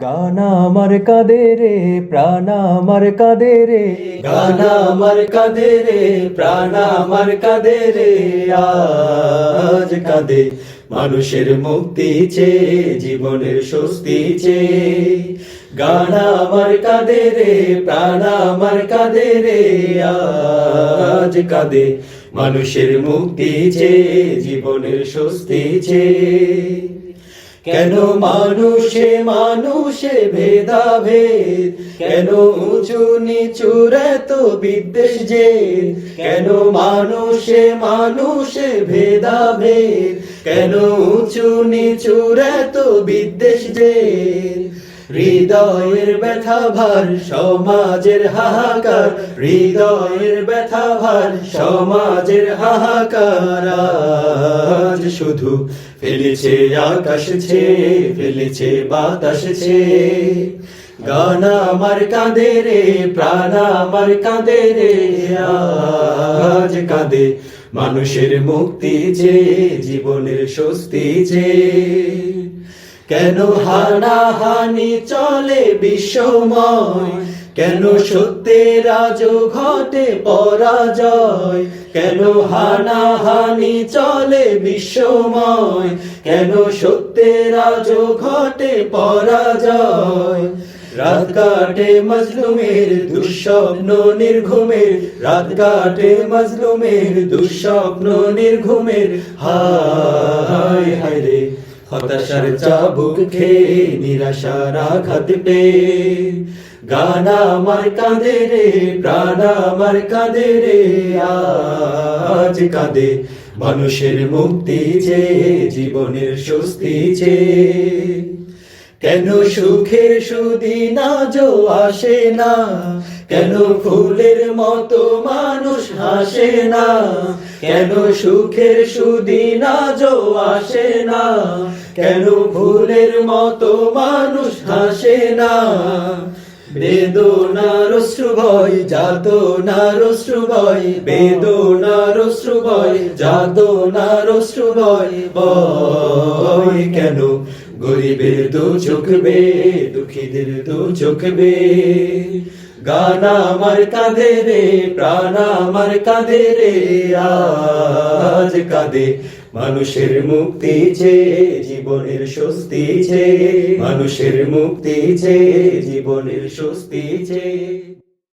গান আমার কাঁদে রে, প্রাণ আমার কাঁদে রে। গান আমার কাঁদে রে, প্রাণ আমার কাঁদে রে। আজ কাঁদে মানুষের মুক্তি চে জীবনের স্বস্তি চে গান আমার কাঁদে রে, প্রাণ আমার কাঁদে রে। আজ কাঁদে মানুষের মুক্তি চে জীবনের স্বস্তি চে কেন মানুষে মানুষে ভেদাভেদ? কেন উঁচু নিচুর এত বিদ্বেষ যে কেন মানুষে মানুষে ভেদাভেদ? কেন উঁচু নিচুর এত বিদ্বেষ যে হৃদয়ের ব্যথা ভার, সমাজের হাহাকার। হৃদয়ের ব্যথা ভার, সমাজের হাহাকার। শুধু ফেলেছে আকাশ ছে, ফেলেছে বাতাস ছে। গান আমার কাঁদে রে, প্রাণ আমার কাঁদে রে। আজ কাঁদে মানুষের মুক্তি যে জীবনের স্বস্তি যে কেন হানাহানি চলে বিশ্বময়? কেন সত্যের আজ ঘটে পরাজয়? কেন হানাহানি চলে বিশ্বময়? কেন সত্যের আজ ঘটে পরাজয়? রাত কাটে মজলুমের দুঃস্বপ্ন নির্ঘুমের। রাত কাটে মজলুমের দুঃস্বপ্ন নির্ঘুমের। রে হতাশার চাবুক খেয়ে নিরাশার আঘাত পেয়ে গান আমার কাঁদে রে, প্রাণ আমার কাঁদে রে, আজ কাঁদে মানুষের মুক্তি যে জীবনের স্বস্তি যে কেন সুখের সুদিন আজও আসে না? কেন ফুলের মতো মানুষ হাসে না? কেন সুখের সুদিন আজও আসে না? কেন ফুলের মতো মানুষ হাসে না? বেদনার অশ্রু ভয় যাত নার অশ্রু ভয় বেদনার অশ্রু ভয় যাত নার অশ্রু ভয় ভয় কেন গরিবের দু চোখ বে দুঃখীদের দু চোখ বে গান আমার কাঁদে রে, প্রাণ আমার কাঁদে রে, আজ কাঁদে মানুষের মুক্তি চে জীবনের স্বস্তি চে মানুষের মুক্তি চে জীবনের স্বস্তি চে